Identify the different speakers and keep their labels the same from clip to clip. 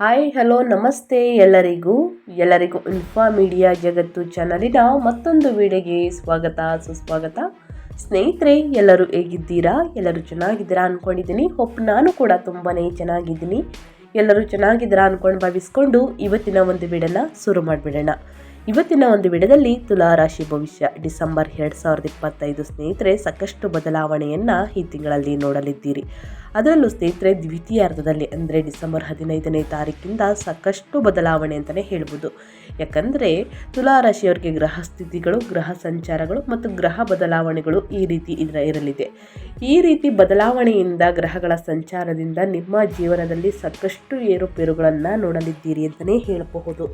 Speaker 1: Hi hello ನಮಸ್ತೆ ಎಲ್ಲರಿಗೂ. ಎಲ್ಲರಿಗೂ ಇನ್ಫಾ ಮೀಡಿಯಾ ಜಗತ್ತು ಚಾನಲಿನ ಮತ್ತೊಂದು ವಿಡಿಯೋಗೆ ಸ್ವಾಗತ, ಸುಸ್ವಾಗತ. ಸ್ನೇಹಿತರೆ, ಎಲ್ಲರೂ ಹೇಗಿದ್ದೀರಾ? ಎಲ್ಲರೂ ಚೆನ್ನಾಗಿದ್ದೀರಾ ಅಂದ್ಕೊಂಡಿದ್ದೀನಿ ಹೋಪ್ ನಾನು ಕೂಡ ತುಂಬಾ ಚೆನ್ನಾಗಿದ್ದೀನಿ. ಎಲ್ಲರೂ ಚೆನ್ನಾಗಿದ್ದೀರಾ ಅಂದ್ಕೊಂಡು ಭಾವಿಸ್ಕೊಂಡು ಇವತ್ತಿನ ಒಂದು ವಿಡನ ಶುರು ಮಾಡಿಬಿಡೋಣ. ಇವತ್ತಿನ ಒಂದು ವಿಡದಲ್ಲಿ ತುಲಾ ರಾಶಿ ಭವಿಷ್ಯ. ಡಿಸೆಂಬರ್ ಎರಡು ಸಾವಿರದ ಇಪ್ಪತ್ತೈದು ಸ್ನೇಹಿತರೆ, ಸಾಕಷ್ಟು ಬದಲಾವಣೆಯನ್ನು ಈ ತಿಂಗಳಲ್ಲಿ ನೋಡಲಿದ್ದೀರಿ. ಅದರಲ್ಲೂ ಸ್ನೇಹಿತರೆ ದ್ವಿತೀಯಾರ್ಧದಲ್ಲಿ ಅಂದರೆ ಡಿಸೆಂಬರ್ ಹದಿನೈದನೇ ತಾರೀಕಿಂದ ಸಾಕಷ್ಟು ಬದಲಾವಣೆ ಅಂತಲೇ ಹೇಳ್ಬೋದು. ಯಾಕಂದರೆ ತುಲಾರಾಶಿಯವರಿಗೆ ಗ್ರಹ ಸ್ಥಿತಿಗಳು, ಗ್ರಹ ಸಂಚಾರಗಳು ಮತ್ತು ಗ್ರಹ ಬದಲಾವಣೆಗಳು ಈ ರೀತಿ ಇದರ ಇರಲಿದೆ. ಈ ರೀತಿ ಬದಲಾವಣೆಯಿಂದ ಗ್ರಹಗಳ ಸಂಚಾರದಿಂದ ನಿಮ್ಮ ಜೀವನದಲ್ಲಿ ಸಾಕಷ್ಟು ಏರುಪೇರುಗಳನ್ನು ನೋಡಲಿದ್ದೀರಿ ಅಂತಲೇ ಹೇಳಬಹುದು.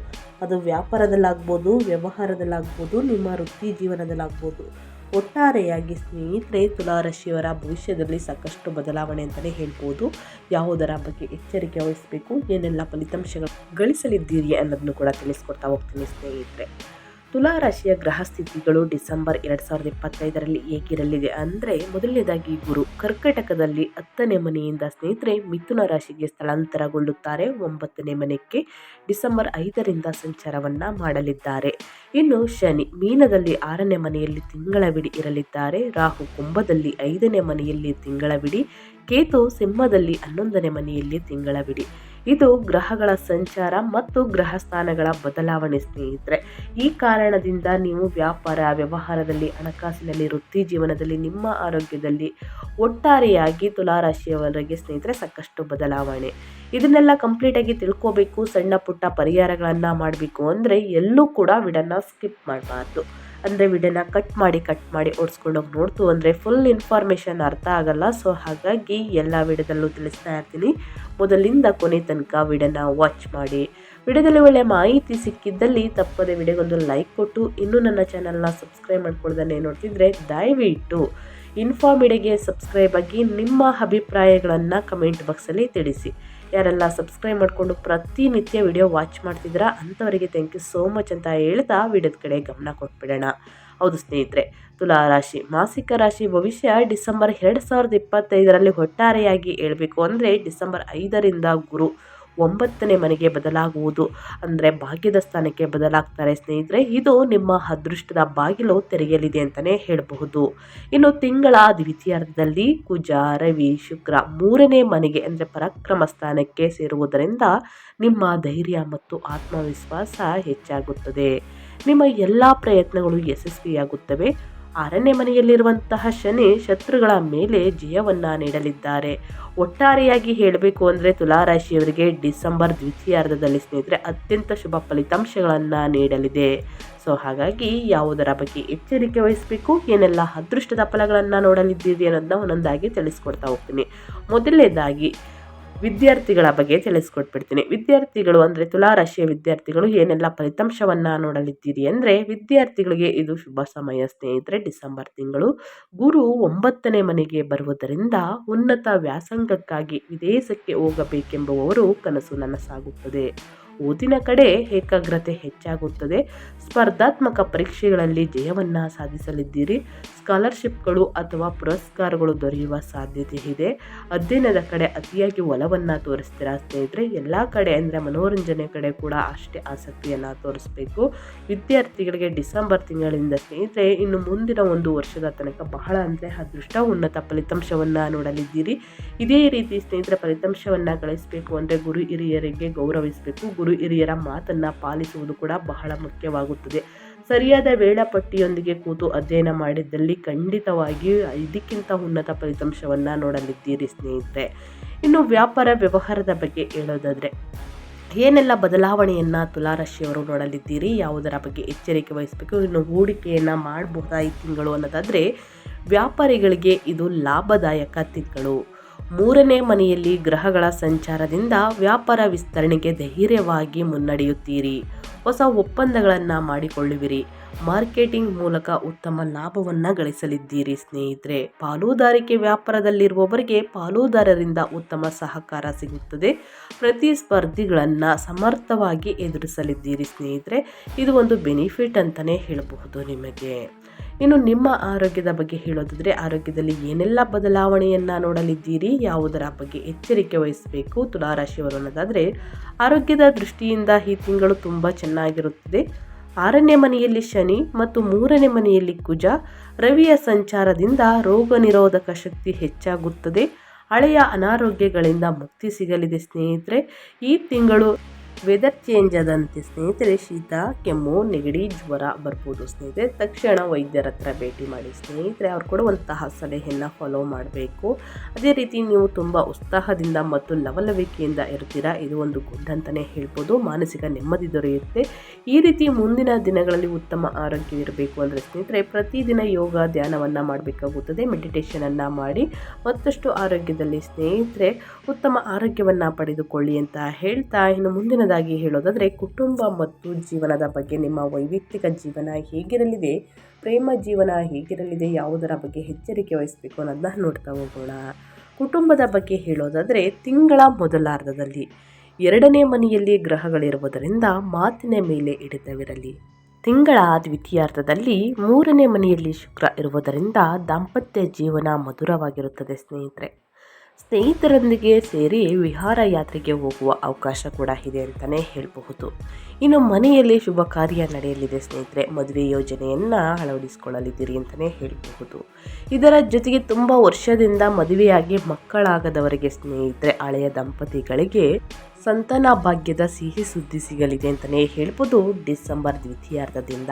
Speaker 1: ಅದು ವ್ಯಾಪಾರದಲ್ಲಾಗ್ಬೋದು, ವ್ಯವಹಾರದಲ್ಲಾಗ್ಬೋದು, ನಿಮ್ಮ ವೃತ್ತಿ ಜೀವನದಲ್ಲಾಗ್ಬೋದು. ಒಟ್ಟಾರೆಯಾಗಿ ಸ್ನೇಹಿತರೆ, ತುಲಾರಾಶಿಯವರ ಭವಿಷ್ಯದಲ್ಲಿ ಸಾಕಷ್ಟು ಬದಲಾವಣೆ ಅಂತಲೇ ಹೇಳ್ಬೋದು. ಯಾವುದರ ಬಗ್ಗೆ ಎಚ್ಚರಿಕೆ ವಹಿಸಬೇಕು, ಏನೆಲ್ಲ ಫಲಿತಾಂಶಗಳು ಗಳಿಸಲಿದ್ದೀರಿ ಅನ್ನೋದನ್ನು ಕೂಡ ತಿಳಿಸ್ಕೊಡ್ತಾ ಹೋಗ್ತೀನಿ ಸ್ನೇಹಿತರೆ. ತುಲಾರಾಶಿಯ ಗ್ರಹ ಸ್ಥಿತಿಗಳು ಡಿಸೆಂಬರ್ ಎರಡು ಸಾವಿರದ ಇಪ್ಪತ್ತೈದರಲ್ಲಿ ಹೇಗಿರಲಿದೆ ಅಂದರೆ ಮೊದಲನೇದಾಗಿ ಗುರು ಕರ್ಕಟಕದಲ್ಲಿ ಹತ್ತನೇ ಮನೆಯಿಂದ ಸ್ನೇಹಿತರೆ ಮಿಥುನ ರಾಶಿಗೆ ಸ್ಥಳಾಂತರಗೊಳ್ಳುತ್ತಾರೆ. ಒಂಬತ್ತನೇ ಮನೆಗೆ ಡಿಸೆಂಬರ್ ಐದರಿಂದ ಸಂಚಾರವನ್ನು ಮಾಡಲಿದ್ದಾರೆ. ಇನ್ನು ಶನಿ ಮೀನದಲ್ಲಿ ಆರನೇ ಮನೆಯಲ್ಲಿ ತಿಂಗಳ ಬಿಡಿ ಇರಲಿದ್ದಾರೆ. ರಾಹು ಕುಂಭದಲ್ಲಿ ಐದನೇ ಮನೆಯಲ್ಲಿ ತಿಂಗಳ ಬಿಡಿ ಕೇತು ಸಿಂಹದಲ್ಲಿ ಹನ್ನೊಂದನೇ ಮನೆಯಲ್ಲಿ ತಿಂಗಳ ಬಿಡಿ ಇದು ಗ್ರಹಗಳ ಸಂಚಾರ ಮತ್ತು ಗ್ರಹ ಸ್ಥಾನಗಳ ಬದಲಾವಣೆ ಸ್ನೇಹಿತರೆ. ಈ ಕಾರಣದಿಂದ ನೀವು ವ್ಯಾಪಾರ, ವ್ಯವಹಾರದಲ್ಲಿ, ಹಣಕಾಸಿನಲ್ಲಿ, ವೃತ್ತಿ ಜೀವನದಲ್ಲಿ, ನಿಮ್ಮ ಆರೋಗ್ಯದಲ್ಲಿ ಒಟ್ಟಾರೆಯಾಗಿ ತುಲಾರಾಶಿಯವರಿಗೆ ಸ್ನೇಹಿತರೆ ಸಾಕಷ್ಟು ಬದಲಾವಣೆ. ಇದನ್ನೆಲ್ಲ ಕಂಪ್ಲೀಟಾಗಿ ತಿಳ್ಕೋಬೇಕು, ಸಣ್ಣ ಪುಟ್ಟ ಪರಿಹಾರಗಳನ್ನು ಮಾಡಬೇಕು ಅಂದರೆ ಎಲ್ಲೂ ಕೂಡ ವಿಡನ್ನು ಸ್ಕಿಪ್ ಮಾಡಬಾರ್ದು. ಅಂದರೆ ವಿಡಿಯೋನ ಕಟ್ ಮಾಡಿ ಕಟ್ ಮಾಡಿ ಓಡಿಸ್ಕೊಂಡೋಗಿ ನೋಡ್ತು ಅಂದರೆ ಫುಲ್ ಇನ್ಫಾರ್ಮೇಷನ್ ಅರ್ಥ ಆಗಲ್ಲ. ಸೊ ಹಾಗಾಗಿ ಎಲ್ಲ ವಿಡಿಯೋದಲ್ಲೂ ತಿಳಿಸ್ತಾ ಇರ್ತೀನಿ. ಮೊದಲಿಂದ ಕೊನೆ ತನಕ ವಿಡಿಯೋನ ವಾಚ್ ಮಾಡಿ. ವಿಡಿಯೋದಲ್ಲಿ ಒಳ್ಳೆ ಮಾಹಿತಿ ಸಿಕ್ಕಿದ್ದಲ್ಲಿ ತಪ್ಪದೆ ವಿಡಿಯೋಗೊಂದು ಲೈಕ್ ಕೊಟ್ಟು, ಇನ್ನೂ ನನ್ನ ಚಾನಲ್ನ ಸಬ್ಸ್ಕ್ರೈಬ್ ಮಾಡ್ಕೊಳ್ದೇ ನೋಡ್ತಿದ್ರೆ ದಯವಿಟ್ಟು ಇನ್ಫಾರ್ಮಿಡಿಗೆ ಸಬ್ಸ್ಕ್ರೈಬ್ ಆಗಿ ನಿಮ್ಮ ಅಭಿಪ್ರಾಯಗಳನ್ನು ಕಮೆಂಟ್ ಬಾಕ್ಸಲ್ಲಿ ತಿಳಿಸಿ. ಯಾರೆಲ್ಲ ಸಬ್ಸ್ಕ್ರೈಬ್ ಮಾಡಿಕೊಂಡು ಪ್ರತಿನಿತ್ಯ ವಿಡಿಯೋ ವಾಚ್ ಮಾಡ್ತಿದ್ದೀರಾ ಅಂಥವರಿಗೆ ಥ್ಯಾಂಕ್ ಯು ಸೋ ಮಚ್ ಅಂತ ಹೇಳ್ತಾ ವಿಡಿಯೋದ ಕಡೆ ಗಮನ ಕೊಟ್ಬಿಡೋಣ. ಹೌದು ಸ್ನೇಹಿತರೆ, ತುಲಾ ರಾಶಿ, ಮಾಸಿಕ ರಾಶಿ ಭವಿಷ್ಯ ಡಿಸೆಂಬರ್ ಎರಡು ಸಾವಿರದ ಇಪ್ಪತ್ತೈದರಲ್ಲಿ ಒಟ್ಟಾರೆಯಾಗಿ ಹೇಳಬೇಕು ಅಂದರೆ ಡಿಸೆಂಬರ್ ಐದರಿಂದ ಗುರು. ಒಂಬತ್ತನೇ ಮನೆಗೆ ಬದಲಾಗುವುದು. ಅಂದರೆ ಭಾಗ್ಯದ ಸ್ಥಾನಕ್ಕೆ ಬದಲಾಗ್ತಾರೆ ಸ್ನೇಹಿತರೆ. ಇದು ನಿಮ್ಮ ಅದೃಷ್ಟದ ಬಾಗಿಲು ತೆರೆಯಲಿದೆ ಅಂತಲೇ ಹೇಳಬಹುದು. ಇನ್ನು ತಿಂಗಳ ದ್ವಿತೀಯಾರ್ಧದಲ್ಲಿ ಕುಜ, ರವಿ, ಶುಕ್ರ ಮೂರನೇ ಮನೆಗೆ ಅಂದರೆ ಪರಾಕ್ರಮ ಸ್ಥಾನಕ್ಕೆ ಸೇರುವುದರಿಂದ ನಿಮ್ಮ ಧೈರ್ಯ ಮತ್ತು ಆತ್ಮವಿಶ್ವಾಸ ಹೆಚ್ಚಾಗುತ್ತದೆ. ನಿಮ್ಮ ಎಲ್ಲ ಪ್ರಯತ್ನಗಳು ಯಶಸ್ವಿಯಾಗುತ್ತವೆ. ಆರನೇ ಮನೆಯಲ್ಲಿರುವಂತಹ ಶನಿ ಶತ್ರುಗಳ ಮೇಲೆ ಜಯವನ್ನು ನೀಡಲಿದ್ದಾರೆ. ಒಟ್ಟಾರೆಯಾಗಿ ಹೇಳಬೇಕು ಅಂದರೆ ತುಲಾರಾಶಿಯವರಿಗೆ ಡಿಸೆಂಬರ್ ದ್ವಿತೀಯಾರ್ಧದಲ್ಲಿ ಸ್ನೇಹಿತರೆ ಅತ್ಯಂತ ಶುಭ ಫಲಿತಾಂಶಗಳನ್ನು ನೀಡಲಿದೆ. ಸೊ ಹಾಗಾಗಿ ಯಾವುದರ ಬಗ್ಗೆ ಎಚ್ಚರಿಕೆ ವಹಿಸಬೇಕು, ಏನೆಲ್ಲ ಅದೃಷ್ಟದ ಫಲಗಳನ್ನು ನೋಡಲಿದ್ದೀರಿ ಅನ್ನೋದನ್ನ ಒಂದೊಂದಾಗಿ ತಿಳಿಸ್ಕೊಡ್ತಾ ಹೋಗ್ತೀನಿ. ಮೊದಲನೇದಾಗಿ ವಿದ್ಯಾರ್ಥಿಗಳ ಬಗ್ಗೆ ತಿಳಿಸ್ಕೊಟ್ಬಿಡ್ತೀನಿ. ವಿದ್ಯಾರ್ಥಿಗಳು ಅಂದರೆ ತುಲಾರಾಶಿಯ ವಿದ್ಯಾರ್ಥಿಗಳು ಏನೆಲ್ಲ ಫಲಿತಾಂಶವನ್ನು ನೋಡಲಿದ್ದೀರಿ ಅಂದರೆ ವಿದ್ಯಾರ್ಥಿಗಳಿಗೆ ಇದು ಶುಭ ಸಮಯ. ಸ್ನೇಹಿತರೆ, ಡಿಸೆಂಬರ್ ತಿಂಗಳು ಗುರು ಒಂಬತ್ತನೇ ಮನೆಗೆ ಬರುವುದರಿಂದ ಉನ್ನತ ವ್ಯಾಸಂಗಕ್ಕಾಗಿ ವಿದೇಶಕ್ಕೆ ಹೋಗಬೇಕೆಂಬುವವರು ಕನಸು ನನಸಾಗುತ್ತದೆ. ಓದಿನ ಕಡೆ ಏಕಾಗ್ರತೆ ಹೆಚ್ಚಾಗುತ್ತದೆ. ಸ್ಪರ್ಧಾತ್ಮಕ ಪರೀಕ್ಷೆಗಳಲ್ಲಿ ಜಯವನ್ನು ಸಾಧಿಸಲಿದ್ದೀರಿ. ಸ್ಕಾಲರ್ಶಿಪ್ಗಳು ಅಥವಾ ಪುರಸ್ಕಾರಗಳು ದೊರೆಯುವ ಸಾಧ್ಯತೆ ಇದೆ. ಅಧ್ಯಯನದ ಕಡೆ ಅತಿಯಾಗಿ ಒಲವನ್ನು ತೋರಿಸ್ತೀರಾ ಸ್ನೇಹಿತರೆ? ಎಲ್ಲ ಕಡೆ ಅಂದರೆ ಮನೋರಂಜನೆ ಕಡೆ ಕೂಡ ಅಷ್ಟೇ ಆಸಕ್ತಿಯನ್ನು ತೋರಿಸ್ಬೇಕು. ವಿದ್ಯಾರ್ಥಿಗಳಿಗೆ ಡಿಸೆಂಬರ್ ತಿಂಗಳಿಂದ ಸ್ನೇಹಿತರೆ, ಇನ್ನು ಮುಂದಿನ ಒಂದು ವರ್ಷದ ತನಕ ಬಹಳ ಅಂದರೆ ಅದೃಷ್ಟ ಉನ್ನತ ಫಲಿತಾಂಶವನ್ನು ನೋಡಲಿದ್ದೀರಿ. ಇದೇ ರೀತಿ ಸ್ನೇಹಿತರ, ಫಲಿತಾಂಶವನ್ನು ಗಳಿಸಬೇಕು ಅಂದರೆ ಗುರು ಹಿರಿಯರಿಗೆ ಗೌರವಿಸಬೇಕು. ಗುರು ಹಿರಿಯರ ಮಾತನ್ನು ಪಾಲಿಸುವುದು ಕೂಡ ಬಹಳ ಮುಖ್ಯವಾಗುತ್ತದೆ. ಸರಿಯಾದ ವೇಳಾಪಟ್ಟಿಯೊಂದಿಗೆ ಕೂತು ಅಧ್ಯಯನ ಮಾಡಿದ್ದಲ್ಲಿ ಖಂಡಿತವಾಗಿ ಇದಕ್ಕಿಂತ ಉನ್ನತ ಫಲಿತಾಂಶವನ್ನು ನೋಡಲಿದ್ದೀರಿ ಸ್ನೇಹಿತರೆ. ಇನ್ನು ವ್ಯಾಪಾರ ವ್ಯವಹಾರದ ಬಗ್ಗೆ ಹೇಳೋದಾದರೆ, ಏನೆಲ್ಲ ಬದಲಾವಣೆಯನ್ನು ತುಲಾರಾಶಿಯವರು ನೋಡಲಿದ್ದೀರಿ, ಯಾವುದರ ಬಗ್ಗೆ ಎಚ್ಚರಿಕೆ ವಹಿಸಬೇಕು, ಇನ್ನು ಹೂಡಿಕೆಯನ್ನು ಮಾಡಬಹುದಾ ಈ ತಿಂಗಳು ಅನ್ನೋದಾದರೆ, ವ್ಯಾಪಾರಿಗಳಿಗೆ ಇದು ಲಾಭದಾಯಕ ತಿಂಗಳು. ಮೂರನೇ ಮನೆಯಲ್ಲಿ ಗ್ರಹಗಳ ಸಂಚಾರದಿಂದ ವ್ಯಾಪಾರ ವಿಸ್ತರಣೆಗೆ ಧೈರ್ಯವಾಗಿ ಮುನ್ನಡೆಯುತ್ತೀರಿ. ಹೊಸ ಒಪ್ಪಂದಗಳನ್ನು ಮಾಡಿಕೊಳ್ಳುವಿರಿ. ಮಾರ್ಕೆಟಿಂಗ್ ಮೂಲಕ ಉತ್ತಮ ಲಾಭವನ್ನು ಗಳಿಸಲಿದ್ದೀರಿ ಸ್ನೇಹಿತರೆ. ಪಾಲುದಾರಿಕೆ ವ್ಯಾಪಾರದಲ್ಲಿರುವವರಿಗೆ ಪಾಲುದಾರರಿಂದ ಉತ್ತಮ ಸಹಕಾರ ಸಿಗುತ್ತದೆ. ಪ್ರತಿಸ್ಪರ್ಧಿಗಳನ್ನು ಸಮರ್ಥವಾಗಿ ಎದುರಿಸಲಿದ್ದೀರಿ ಸ್ನೇಹಿತರೆ. ಇದು ಒಂದು ಬೆನಿಫಿಟ್ ಅಂತಲೇ ಹೇಳಬಹುದು ನಿಮಗೆ. ಇನ್ನು ನಿಮ್ಮ ಆರೋಗ್ಯದ ಬಗ್ಗೆ ಹೇಳೋದಾದರೆ ಆರೋಗ್ಯದಲ್ಲಿ ಏನೆಲ್ಲ ಬದಲಾವಣೆಯನ್ನು ನೋಡಲಿದ್ದೀರಿ, ಯಾವುದರ ಬಗ್ಗೆ ಎಚ್ಚರಿಕೆ ವಹಿಸಬೇಕು ತುಲಾರಾಶಿಯವರು ಅನ್ನೋದಾದರೆ ಆರೋಗ್ಯದ ದೃಷ್ಟಿಯಿಂದ ಈ ತಿಂಗಳು ತುಂಬ ಚೆನ್ನಾಗಿರುತ್ತದೆ. ಆರನೇ ಮನೆಯಲ್ಲಿ ಶನಿ ಮತ್ತು ಮೂರನೇ ಮನೆಯಲ್ಲಿ ಕುಜ, ರವಿಯ ಸಂಚಾರದಿಂದ ರೋಗ ನಿರೋಧಕ ಶಕ್ತಿ ಹೆಚ್ಚಾಗುತ್ತದೆ. ಹಳೆಯ ಅನಾರೋಗ್ಯಗಳಿಂದ ಮುಕ್ತಿ ಸಿಗಲಿದೆ ಸ್ನೇಹಿತರೆ. ಈ ತಿಂಗಳು ವೆದರ್ ಚೇಂಜ್ ಆದಂತೆ ಸ್ನೇಹಿತರೆ ಶೀತ, ಕೆಮ್ಮು, ನೆಗಡಿ, ಜ್ವರ ಬರ್ಬೋದು ಸ್ನೇಹಿತರೆ. ತಕ್ಷಣ ವೈದ್ಯರ ಹತ್ರ ಭೇಟಿ ಮಾಡಿ ಸ್ನೇಹಿತರೆ, ಅವ್ರು ಕೊಡುವಂತಹ ಸಲಹೆಯನ್ನು ಫಾಲೋ ಮಾಡಬೇಕು. ಅದೇ ರೀತಿ ನೀವು ತುಂಬ ಉತ್ಸಾಹದಿಂದ ಮತ್ತು ಲವಲವಿಕೆಯಿಂದ ಇರ್ತೀರಾ, ಇದು ಒಂದು ಗುಡ್ ಅಂತಲೇ ಹೇಳ್ಬೋದು. ಮಾನಸಿಕ ನೆಮ್ಮದಿ ದೊರೆಯುತ್ತೆ. ಈ ರೀತಿ ಮುಂದಿನ ದಿನಗಳಲ್ಲಿ ಉತ್ತಮ ಆರೋಗ್ಯವಿರಬೇಕು ಅಂದರೆ ಸ್ನೇಹಿತರೆ, ಪ್ರತಿದಿನ ಯೋಗ ಧ್ಯಾನವನ್ನು ಮಾಡಬೇಕಾಗುತ್ತದೆ ಮೆಡಿಟೇಷನನ್ನು ಮಾಡಿ. ಮತ್ತಷ್ಟು ಆರೋಗ್ಯದಲ್ಲಿ ಸ್ನೇಹಿತರೆ, ಉತ್ತಮ ಆರೋಗ್ಯವನ್ನು ಪಡೆದುಕೊಳ್ಳಿ ಅಂತ ಹೇಳ್ತಾ ಇನ್ನು ಮುಂದಿನದಾಗಿ ಹೇಳೋದಾದರೆ ಕುಟುಂಬ ಮತ್ತು ಜೀವನದ ಬಗ್ಗೆ ನಿಮ್ಮ ವೈಯಕ್ತಿಕ ಜೀವನ ಹೇಗಿರಲಿದೆ? ಪ್ರೇಮ ಜೀವನ ಹೇಗಿರಲಿದೆ? ಯಾವುದರ ಬಗ್ಗೆ ಎಚ್ಚರಿಕೆ ವಹಿಸಬೇಕು ಅನ್ನೋದನ್ನ ನೋಡ್ತಾ ಹೋಗೋಣ. ಕುಟುಂಬದ ಬಗ್ಗೆ ಹೇಳೋದಾದರೆ ತಿಂಗಳ ಮೊದಲಾರ್ಧದಲ್ಲಿ ಎರಡನೇ ಮನೆಯಲ್ಲಿ ಗ್ರಹಗಳಿರುವುದರಿಂದ ಮಾತಿನ ಮೇಲೆ ಹಿಡಿತವಿರಲಿ. ತಿಂಗಳ ದ್ವಿತೀಯಾರ್ಧದಲ್ಲಿ ಮೂರನೇ ಮನೆಯಲ್ಲಿ ಶುಕ್ರ ಇರುವುದರಿಂದ ದಾಂಪತ್ಯ ಜೀವನ ಮಧುರವಾಗಿರುತ್ತದೆ ಸ್ನೇಹಿತರೆ. ಸ್ನೇಹಿತರೊಂದಿಗೆ ಸೇರಿ ವಿಹಾರ ಯಾತ್ರೆಗೆ ಹೋಗುವ ಅವಕಾಶ ಕೂಡ ಇದೆ ಅಂತಲೇ ಹೇಳಬಹುದು. ಇನ್ನು ಮನೆಯಲ್ಲಿ ಶುಭ ಕಾರ್ಯ ನಡೆಯಲಿದೆ ಸ್ನೇಹಿತರೆ, ಮದುವೆ ಯೋಜನೆಯನ್ನು ಅಳವಡಿಸಿಕೊಳ್ಳಲಿದ್ದೀರಿ ಅಂತಲೇ ಹೇಳಬಹುದು. ಇದರ ಜೊತೆಗೆ ತುಂಬ ವರ್ಷದಿಂದ ಮದುವೆಯಾಗಿ ಮಕ್ಕಳಾಗದವರಿಗೆ ಸ್ನೇಹಿತರೆ, ಹಳೆಯ ದಂಪತಿಗಳಿಗೆ ಸಂತಾನ ಭಾಗ್ಯದ ಸಿಹಿ ಸುದ್ದಿ ಸಿಗಲಿದೆ ಅಂತಲೇ ಹೇಳ್ಬೋದು ಡಿಸೆಂಬರ್ ದ್ವಿತೀಯಾರ್ಧದಿಂದ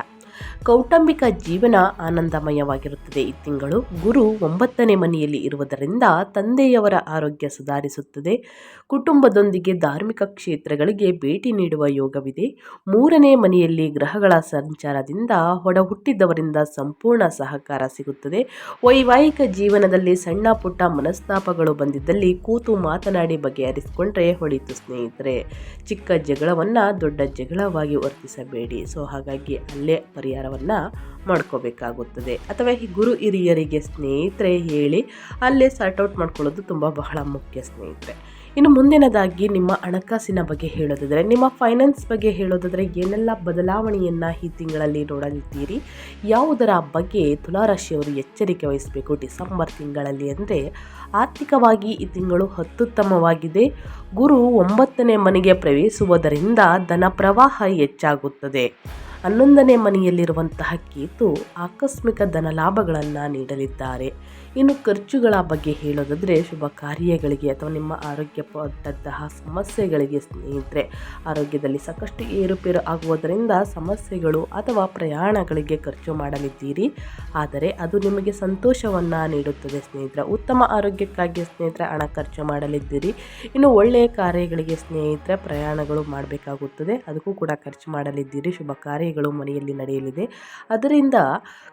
Speaker 1: ಕೌಟುಂಬಿಕ ಜೀವನ ಆನಂದಮಯವಾಗಿರುತ್ತದೆ. ಈ ತಿಂಗಳು ಗುರು ಒಂಬತ್ತನೇ ಮನೆಯಲ್ಲಿ ಇರುವುದರಿಂದ ತಂದೆಯವರ ಆರೋಗ್ಯ ಸುಧಾರಿಸುತ್ತದೆ. ಕುಟುಂಬದೊಂದಿಗೆ ಧಾರ್ಮಿಕ ಕ್ಷೇತ್ರಗಳಿಗೆ ಭೇಟಿ ನೀಡುವ ಯೋಗವಿದೆ. ಮೂರನೇ ಮನೆಯಲ್ಲಿ ಗ್ರಹಗಳ ಸಂಚಾರದಿಂದ ಹೊಡ ಹುಟ್ಟಿದ್ದವರಿಂದ ಸಂಪೂರ್ಣ ಸಹಕಾರ ಸಿಗುತ್ತದೆ. ವೈವಾಹಿಕ ಜೀವನದಲ್ಲಿ ಸಣ್ಣ ಪುಟ್ಟ ಮನಸ್ತಾಪಗಳು ಬಂದಿದ್ದಲ್ಲಿ ಕೂತು ಮಾತನಾಡಿ ಬಗೆಹರಿಸಿಕೊಂಡ್ರೆ ಹೊಳಿತು ಸ್ನೇಹಿತರೆ. ಚಿಕ್ಕ ಜಗಳವನ್ನು ದೊಡ್ಡ ಜಗಳವಾಗಿ ವರ್ತಿಸಬೇಡಿ. ಸೊ, ಹಾಗಾಗಿ ಅಲ್ಲೇ ಪರಿಹಾರವನ್ನು ಮಾಡ್ಕೋಬೇಕಾಗುತ್ತದೆ. ಅಥವಾ ಈ ಗುರು ಹಿರಿಯರಿಗೆ ಸ್ನೇಹಿತರೆ ಹೇಳಿ ಅಲ್ಲೇ ಸಾರ್ಟ್ಔಟ್ ಮಾಡ್ಕೊಳ್ಳೋದು ತುಂಬ ಬಹಳ ಮುಖ್ಯ ಸ್ನೇಹಿತರೆ. ಇನ್ನು ಮುಂದಿನದಾಗಿ ನಿಮ್ಮ ಹಣಕಾಸಿನ ಬಗ್ಗೆ ಹೇಳೋದಾದರೆ, ನಿಮ್ಮ ಫೈನಾನ್ಸ್ ಬಗ್ಗೆ ಹೇಳೋದಾದರೆ ಏನೆಲ್ಲ ಬದಲಾವಣೆಯನ್ನು ಈ ತಿಂಗಳಲ್ಲಿ ನೋಡಲಿದ್ದೀರಿ? ಯಾವುದರ ಬಗ್ಗೆ ತುಲಾರಾಶಿಯವರು ಎಚ್ಚರಿಕೆ ವಹಿಸಬೇಕು ಡಿಸೆಂಬರ್ ತಿಂಗಳಲ್ಲಿ ಅಂದರೆ? ಆರ್ಥಿಕವಾಗಿ ಈ ತಿಂಗಳು ಅತ್ಯುತ್ತಮವಾಗಿದೆ. ಗುರು ಒಂಬತ್ತನೇ ಮನೆಗೆ ಪ್ರವೇಶಿಸುವುದರಿಂದ ಧನ ಪ್ರವಾಹ ಹೆಚ್ಚಾಗುತ್ತದೆ. ಹನ್ನೊಂದನೇ ಮನೆಯಲ್ಲಿರುವಂತಹ ಕೇತು ಆಕಸ್ಮಿಕ ಧನಲಾಭಗಳನ್ನು ನೀಡಲಿದ್ದಾರೆ. ಇನ್ನು ಖರ್ಚುಗಳ ಬಗ್ಗೆ ಹೇಳೋದಾದರೆ ಶುಭ ಕಾರ್ಯಗಳಿಗೆ ಅಥವಾ ನಿಮ್ಮ ಆರೋಗ್ಯ ಪಟ್ಟಂತಹ ಸಮಸ್ಯೆಗಳಿಗೆ ಸ್ನೇಹಿತರೆ, ಆರೋಗ್ಯದಲ್ಲಿ ಸಾಕಷ್ಟು ಏರುಪೇರು ಆಗುವುದರಿಂದ ಸಮಸ್ಯೆಗಳು ಅಥವಾ ಪ್ರಯಾಣಗಳಿಗೆ ಖರ್ಚು ಮಾಡಲಿದ್ದೀರಿ. ಆದರೆ ಅದು ನಿಮಗೆ ಸಂತೋಷವನ್ನು ನೀಡುತ್ತದೆ ಸ್ನೇಹಿತರೆ. ಉತ್ತಮ ಆರೋಗ್ಯಕ್ಕಾಗಿ ಸ್ನೇಹಿತರೆ ಹಣ ಖರ್ಚು ಮಾಡಲಿದ್ದೀರಿ. ಇನ್ನು ಒಳ್ಳೆಯ ಕಾರ್ಯಗಳಿಗೆ ಸ್ನೇಹಿತರೆ ಪ್ರಯಾಣಗಳು ಮಾಡಬೇಕಾಗುತ್ತದೆ. ಅದಕ್ಕೂ ಕೂಡ ಖರ್ಚು ಮಾಡಲಿದ್ದೀರಿ. ಶುಭ ಕಾರ್ಯಗಳು ಮನೆಯಲ್ಲಿ ನಡೆಯಲಿದೆ. ಅದರಿಂದ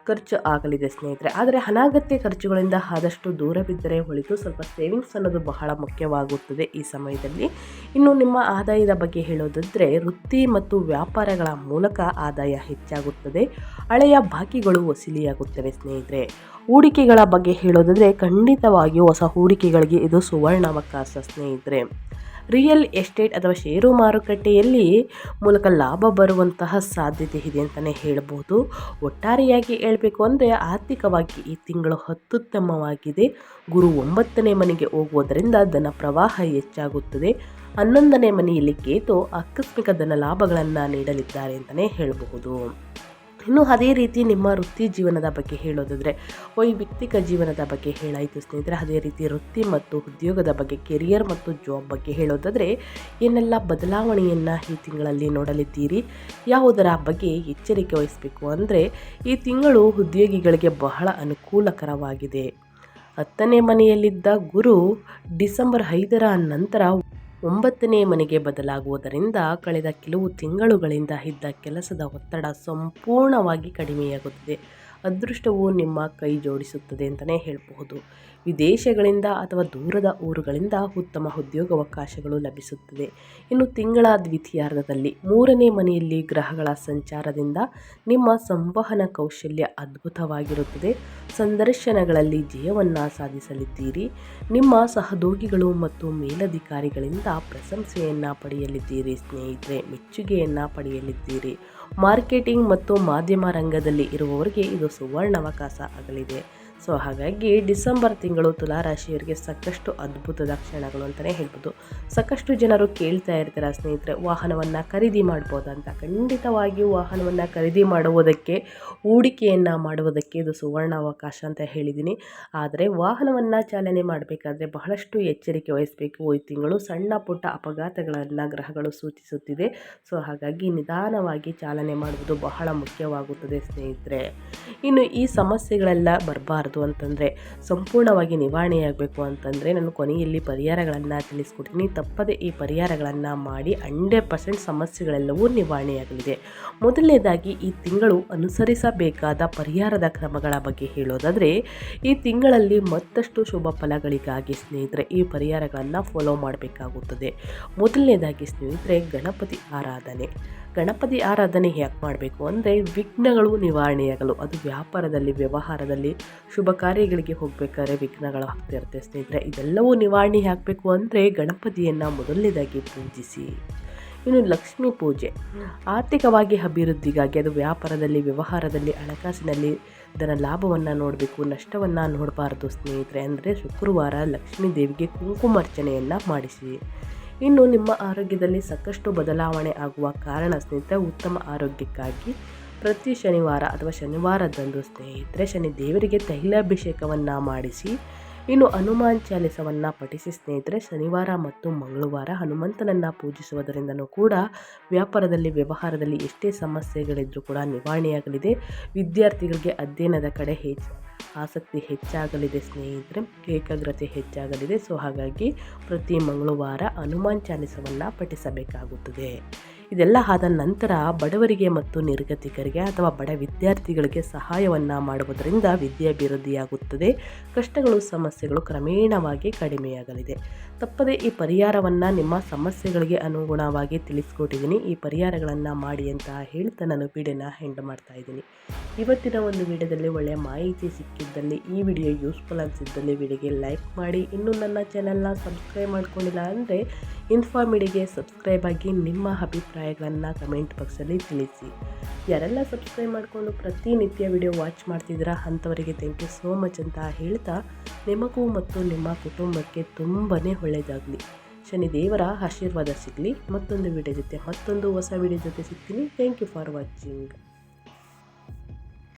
Speaker 1: ಖರ್ಚು ಆಗಲಿದೆ ಸ್ನೇಹಿತರೆ. ಆದರೆ ಅನಾಗತ್ಯ ಖರ್ಚುಗಳಿಂದ ಆದಷ್ಟು ದೂರವಿದ್ದರೆ ಹೊಳಿತು ಸ್ವಲ್ಪ ಸೇವಿಂಗ್ಸ್ ಅನ್ನೋದು ಬಹಳ ಮುಖ್ಯವಾಗುತ್ತದೆ ಈ ಸಮಯದಲ್ಲಿ. ಇನ್ನು ನಿಮ್ಮ ಆದಾಯದ ಬಗ್ಗೆ ಹೇಳೋದಾದರೆ ವೃತ್ತಿ ಮತ್ತು ವ್ಯಾಪಾರಗಳ ಮೂಲಕ ಆದಾಯ ಹೆಚ್ಚಾಗುತ್ತದೆ. ಹಳೆಯ ಬಾಕಿಗಳು ವಸೂಲಿಯಾಗುತ್ತವೆ ಸ್ನೇಹಿತರೆ. ಹೂಡಿಕೆಗಳ ಬಗ್ಗೆ ಹೇಳೋದಾದರೆ ಖಂಡಿತವಾಗಿಯೂ ಹೊಸ ಹೂಡಿಕೆಗಳಿಗೆ ಇದು ಸುವರ್ಣಾವಕಾಶ ಸ್ನೇಹಿತರೆ. ರಿಯಲ್ ಎಸ್ಟೇಟ್ ಅಥವಾ ಷೇರು ಮಾರುಕಟ್ಟೆಯಲ್ಲಿ ಮೂಲಕ ಲಾಭ ಬರುವಂತಹ ಸಾಧ್ಯತೆ ಇದೆ ಅಂತಲೇ ಹೇಳ್ಬೋದು. ಒಟ್ಟಾರೆಯಾಗಿ ಹೇಳಬೇಕು ಅಂದರೆ ಆರ್ಥಿಕವಾಗಿ ಈ ತಿಂಗಳು ಅತ್ಯುತ್ತಮವಾಗಿದೆ. ಗುರು ಒಂಬತ್ತನೇ ಮನೆಗೆ ಹೋಗುವುದರಿಂದ ಧನ ಪ್ರವಾಹ ಹೆಚ್ಚಾಗುತ್ತದೆ. ಹನ್ನೊಂದನೇ ಮನೆಯಲ್ಲಿ ಕೇತು ಆಕಸ್ಮಿಕ ಧನ ಲಾಭಗಳನ್ನು ನೀಡಲಿದ್ದಾರೆ ಅಂತಲೇ ಹೇಳಬಹುದು. ಇನ್ನು ಅದೇ ರೀತಿ ನಿಮ್ಮ ವೃತ್ತಿ ಜೀವನದ ಬಗ್ಗೆ ಹೇಳೋದಾದರೆ, ವೈಯಕ್ತಿಕ ಜೀವನದ ಬಗ್ಗೆ ಹೇಳಾಯಿತು ಸ್ನೇಹಿತರೆ. ಅದೇ ರೀತಿ ವೃತ್ತಿ ಮತ್ತು ಉದ್ಯೋಗದ ಬಗ್ಗೆ ಕೆರಿಯರ್ ಮತ್ತು ಜಾಬ್ ಬಗ್ಗೆ ಹೇಳೋದಾದರೆ, ಏನೆಲ್ಲ ಬದಲಾವಣೆಯನ್ನು ಈ ತಿಂಗಳಲ್ಲಿ ನೋಡಲಿದ್ದೀರಿ? ಯಾವುದರ ಬಗ್ಗೆ ಎಚ್ಚರಿಕೆ ವಹಿಸಬೇಕು ಅಂದರೆ, ಈ ತಿಂಗಳು ಉದ್ಯೋಗಿಗಳಿಗೆ ಬಹಳ ಅನುಕೂಲಕರವಾಗಿದೆ. ಹತ್ತನೇ ಮನೆಯಲ್ಲಿದ್ದ ಗುರು ಡಿಸೆಂಬರ್ ಐದರ ನಂತರ ಒಂಬತ್ತನೇ ಮನೆಗೆ ಬದಲಾಗುವುದರಿಂದ ಕಳೆದ ಕೆಲವು ತಿಂಗಳುಗಳಿಂದ ಇದ್ದ ಕೆಲಸದ ಒತ್ತಡ ಸಂಪೂರ್ಣವಾಗಿ ಕಡಿಮೆಯಾಗುತ್ತದೆ. ಅದೃಷ್ಟವು ನಿಮ್ಮ ಕೈ ಜೋಡಿಸುತ್ತದೆ ಅಂತಲೇ ಹೇಳಬಹುದು. ವಿದೇಶಗಳಿಂದ ಅಥವಾ ದೂರದ ಊರುಗಳಿಂದ ಉತ್ತಮ ಉದ್ಯೋಗಾವಕಾಶಗಳು ಲಭಿಸುತ್ತದೆ ಇನ್ನು ತಿಂಗಳ ದ್ವಿತೀಯಾರ್ಧದಲ್ಲಿ ಮೂರನೇ ಮನೆಯಲ್ಲಿ ಗ್ರಹಗಳ ಸಂಚಾರದಿಂದ ನಿಮ್ಮ ಸಂವಹನ ಕೌಶಲ್ಯ ಅದ್ಭುತವಾಗಿರುತ್ತದೆ. ಸಂದರ್ಶನಗಳಲ್ಲಿ ಜಯವನ್ನು ಸಾಧಿಸಲಿದ್ದೀರಿ. ನಿಮ್ಮ ಸಹೋದ್ಯೋಗಿಗಳು ಮತ್ತು ಮೇಲಧಿಕಾರಿಗಳಿಂದ ಪ್ರಶಂಸೆಯನ್ನು ಪಡೆಯಲಿದ್ದೀರಿ. ಸ್ನೇಹಿತರೆ, ಮೆಚ್ಚುಗೆಯನ್ನು ಪಡೆಯಲಿದ್ದೀರಿ. ಮಾರ್ಕೆಟಿಂಗ್ ಮತ್ತು ಮಾಧ್ಯಮ ರಂಗದಲ್ಲಿ ಇರುವವರಿಗೆ ಇದು ಸುವರ್ಣಾವಕಾಶ ಆಗಲಿದೆ. ಸೊ ಹಾಗಾಗಿ ಡಿಸೆಂಬರ್ ತಿಂಗಳು ತುಲಾರಾಶಿಯವರಿಗೆ ಸಾಕಷ್ಟು ಅದ್ಭುತದ ಕ್ಷಣಗಳು ಅಂತಲೇ ಹೇಳ್ಬೋದು. ಸಾಕಷ್ಟು ಜನರು ಕೇಳ್ತಾ ಇರ್ತಾರೆ ಸ್ನೇಹಿತರೆ, ವಾಹನವನ್ನು ಖರೀದಿ ಮಾಡ್ಬೋದಂತ. ಖಂಡಿತವಾಗಿಯೂ ವಾಹನವನ್ನು ಖರೀದಿ ಮಾಡುವುದಕ್ಕೆ, ಹೂಡಿಕೆಯನ್ನು ಮಾಡುವುದಕ್ಕೆ ಇದು ಸುವರ್ಣ ಅವಕಾಶ ಅಂತ ಹೇಳಿದ್ದೀನಿ. ಆದರೆ ವಾಹನವನ್ನು ಚಾಲನೆ ಮಾಡಬೇಕಾದ್ರೆ ಬಹಳಷ್ಟು ಎಚ್ಚರಿಕೆ ವಹಿಸಬೇಕು. ಈ ತಿಂಗಳು ಸಣ್ಣ ಪುಟ್ಟ ಅಪಘಾತಗಳನ್ನು ಗ್ರಹಗಳು ಸೂಚಿಸುತ್ತಿದೆ. ಸೊ ಹಾಗಾಗಿ ನಿಧಾನವಾಗಿ ಚಾಲನೆ ಮಾಡುವುದು ಬಹಳ ಮುಖ್ಯವಾಗುತ್ತದೆ ಸ್ನೇಹಿತರೆ. ಇನ್ನು ಈ ಸಮಸ್ಯೆಗಳೆಲ್ಲ ಬರಬಾರ್ದು. ಅಂತಂದರೆ ಸಂಪೂರ್ಣವಾಗಿ ನಿವಾರಣೆಯಾಗಬೇಕು ಅಂತಂದರೆ ನಾನು ಕೊನೆಯಲ್ಲಿ ಪರಿಹಾರಗಳನ್ನು ತಿಳಿಸ್ಕೊಡ್ತೀನಿ. ತಪ್ಪದೆ ಈ ಪರಿಹಾರಗಳನ್ನು ಮಾಡಿ ಹಂಡ್ರೆಡ್ ಪರ್ಸೆಂಟ್ ಸಮಸ್ಯೆಗಳೆಲ್ಲವೂ ನಿವಾರಣೆಯಾಗಲಿದೆ ಮೊದಲನೇದಾಗಿ ಈ ತಿಂಗಳು ಅನುಸರಿಸಬೇಕಾದ ಪರಿಹಾರದ ಕ್ರಮಗಳ ಬಗ್ಗೆ ಹೇಳೋದಾದರೆ, ಈ ತಿಂಗಳಲ್ಲಿ ಮತ್ತಷ್ಟು ಶುಭ ಫಲಗಳಿಗಾಗಿ ಸ್ನೇಹಿತರೆ ಈ ಪರಿಹಾರಗಳನ್ನು ಫಾಲೋ ಮಾಡಬೇಕಾಗುತ್ತದೆ. ಮೊದಲನೇದಾಗಿ ಸ್ನೇಹಿತರೆ ಗಣಪತಿ ಆರಾಧನೆ. ಗಣಪತಿ ಆರಾಧನೆ ಯಾಕೆ ಮಾಡಬೇಕು ಅಂದರೆ ವಿಘ್ನಗಳು ನಿವಾರಣೆಯಾಗಲು, ಅದು ವ್ಯಾಪಾರದಲ್ಲಿ, ವ್ಯವಹಾರದಲ್ಲಿ ಶುಭ ಕಾರ್ಯಗಳಿಗೆ ಹೋಗಬೇಕಾದ್ರೆ ವಿಘ್ನಗಳು ಆಗ್ತಿರುತ್ತೆ ಸ್ನೇಹಿತರೆ. ಇದೆಲ್ಲವೂ ನಿವಾರಣೆ ಆಗಬೇಕು ಅಂದರೆ ಗಣಪತಿಯನ್ನು ಮೊದಲನೇದಾಗಿ ಪೂಜಿಸಿ. ಇನ್ನು ಲಕ್ಷ್ಮೀ ಪೂಜೆ. ಆರ್ಥಿಕವಾಗಿ ಅಭಿವೃದ್ಧಿಗಾಗಿ ಅದು ವ್ಯಾಪಾರದಲ್ಲಿ, ವ್ಯವಹಾರದಲ್ಲಿ, ಹಣಕಾಸಿನಲ್ಲಿ ಇದರ ಲಾಭವನ್ನು ನೋಡಬೇಕು, ನಷ್ಟವನ್ನು ನೋಡಬಾರ್ದು ಸ್ನೇಹಿತರೆ. ಅಂದರೆ ಶುಕ್ರವಾರ ಲಕ್ಷ್ಮೀ ದೇವಿಗೆ ಕುಂಕುಮಾರ್ಚನೆಯನ್ನು ಮಾಡಿಸಿ. ಇನ್ನು ನಿಮ್ಮ ಆರೋಗ್ಯದಲ್ಲಿ ಸಾಕಷ್ಟು ಬದಲಾವಣೆ ಆಗುವ ಕಾರಣ ಸ್ನೇಹಿತರೆ, ಉತ್ತಮ ಆರೋಗ್ಯಕ್ಕಾಗಿ ಪ್ರತಿ ಶನಿವಾರ ಅಥವಾ ಶನಿವಾರದಂದು ಸ್ನೇಹಿತರೆ, ಶನಿ ದೇವರಿಗೆ ತೈಲಾಭಿಷೇಕವನ್ನು ಮಾಡಿಸಿ ಇನ್ನು ಹನುಮಾನ್ ಚಾಲಿಸವನ್ನು ಪಠಿಸಿ ಸ್ನೇಹಿತರೆ, ಶನಿವಾರ ಮತ್ತು ಮಂಗಳವಾರ ಹನುಮಂತನನ್ನು ಪೂಜಿಸುವುದರಿಂದನೂ ಕೂಡ ವ್ಯಾಪಾರದಲ್ಲಿ, ವ್ಯವಹಾರದಲ್ಲಿ ಎಷ್ಟೇ ಸಮಸ್ಯೆಗಳಿದ್ದರೂ ಕೂಡ ನಿವಾರಣೆಯಾಗಲಿದೆ. ವಿದ್ಯಾರ್ಥಿಗಳಿಗೆ ಅಧ್ಯಯನದ ಕಡೆ ಹೆಚ್ಚು ಆಸಕ್ತಿ ಹೆಚ್ಚಾಗಲಿದೆ ಸ್ನೇಹಿತರೆ, ಏಕಾಗ್ರತೆ ಹೆಚ್ಚಾಗಲಿದೆ. ಸೊ ಹಾಗಾಗಿ ಪ್ರತಿ ಮಂಗಳವಾರ ಹನುಮಾನ್ ಚಾಲಿಸವನ್ನು ಪಠಿಸಬೇಕಾಗುತ್ತದೆ. ಇದೆಲ್ಲ ಆದ ನಂತರ ಬಡವರಿಗೆ ಮತ್ತು ನಿರ್ಗತಿಕರಿಗೆ ಅಥವಾ ಬಡ ವಿದ್ಯಾರ್ಥಿಗಳಿಗೆ ಸಹಾಯವನ್ನು ಮಾಡುವುದರಿಂದ ವಿದ್ಯಾಭಿವೃದ್ಧಿಯಾಗುತ್ತದೆ ಕಷ್ಟಗಳು, ಸಮಸ್ಯೆಗಳು ಕ್ರಮೇಣವಾಗಿ ಕಡಿಮೆಯಾಗಲಿದೆ. ತಪ್ಪದೆ ಈ ಪರಿಹಾರವನ್ನು ನಿಮ್ಮ ಸಮಸ್ಯೆಗಳಿಗೆ ಅನುಗುಣವಾಗಿ ತಿಳಿಸ್ಕೊಟ್ಟಿದ್ದೀನಿ. ಈ ಪರಿಹಾರಗಳನ್ನು ಮಾಡಿ ಅಂತ ಹೇಳ್ತಾ ನಾನು ವಿಡಿಯೋನ ಹೆಂಡ್ ಮಾಡ್ತಾ ಇದ್ದೀನಿ. ಇವತ್ತಿನ ಒಂದು ವಿಡಿಯೋದಲ್ಲಿ ಒಳ್ಳೆಯ ಮಾಹಿತಿ ಸಿಕ್ಕಿದ್ದಲ್ಲಿ, ಈ ವಿಡಿಯೋ ಯೂಸ್ಫುಲ್ ಅನಿಸಿದ್ದಲ್ಲಿ ವಿಡಿಯೋಗೆ ಲೈಕ್ ಮಾಡಿ. ಇನ್ನೂ ನನ್ನ ಚಾನಲ್ನ ಸಬ್ಸ್ಕ್ರೈಬ್ ಮಾಡ್ಕೊಂಡಿಲ್ಲ ಅಂದರೆ ಇನ್ಫಾರ್ಮಿಡಿಗೆ ಸಬ್ಸ್ಕ್ರೈಬ್ ಆಗಿ ನಿಮ್ಮ ಅಭಿಪ್ರಾಯಗಳನ್ನು ಕಮೆಂಟ್ ಬಾಕ್ಸಲ್ಲಿ ತಿಳಿಸಿ. ಯಾರೆಲ್ಲ ಸಬ್ಸ್ಕ್ರೈಬ್ ಮಾಡಿಕೊಂಡು ಪ್ರತಿನಿತ್ಯ ವಿಡಿಯೋ ವಾಚ್ ಮಾಡ್ತಿದ್ದೀರಾ ಅಂಥವರಿಗೆ ಥ್ಯಾಂಕ್ ಯು ಸೋ ಮಚ್ ಅಂತ ಹೇಳ್ತಾ, ನಿಮಗೂ ಮತ್ತು ನಿಮ್ಮ ಕುಟುಂಬಕ್ಕೆ ತುಂಬಾ ಒಳ್ಳೆಯದಾಗಲಿ. ಶನಿ ದೇವರ ಆಶೀರ್ವಾದ ಸಿಗಲಿ. ಮತ್ತೊಂದು ವಿಡಿಯೋ ಜೊತೆ, ಮತ್ತೊಂದು ಹೊಸ ವಿಡಿಯೋ ಜೊತೆ ಸಿಗ್ತೀನಿ. Thank you for watching